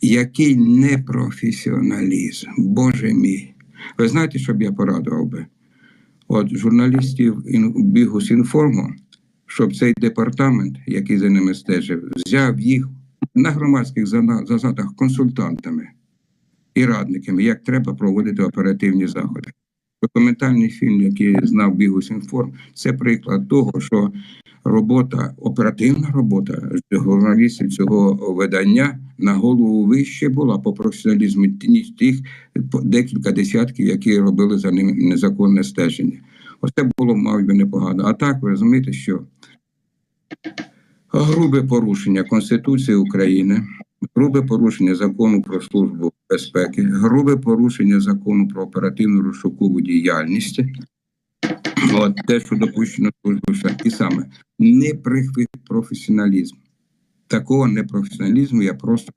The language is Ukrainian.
Який непрофесіоналізм, Боже мій. Ви знаєте, що б я порадував би? От журналістів ін- Бігус інформу, щоб цей департамент, який за ними стежив, взяв їх на громадських засадах консультантами і радниками, як треба проводити оперативні заходи. Документальний фільм, який знав Бігус інформ, це приклад того, що робота, оперативна робота журналістів цього видання на голову вище була по професіоналізму ніж тих декілька десятків, які робили за ним незаконне стеження. Оце було, мабуть, непогано. А так, ви розумієте, що грубе порушення Конституції України, грубе порушення закону про службу безпеки, грубе порушення закону про оперативну розшукову діяльність. От те, що допущено службою, і саме непрофесіоналізм. Такого непрофесіоналізму я просто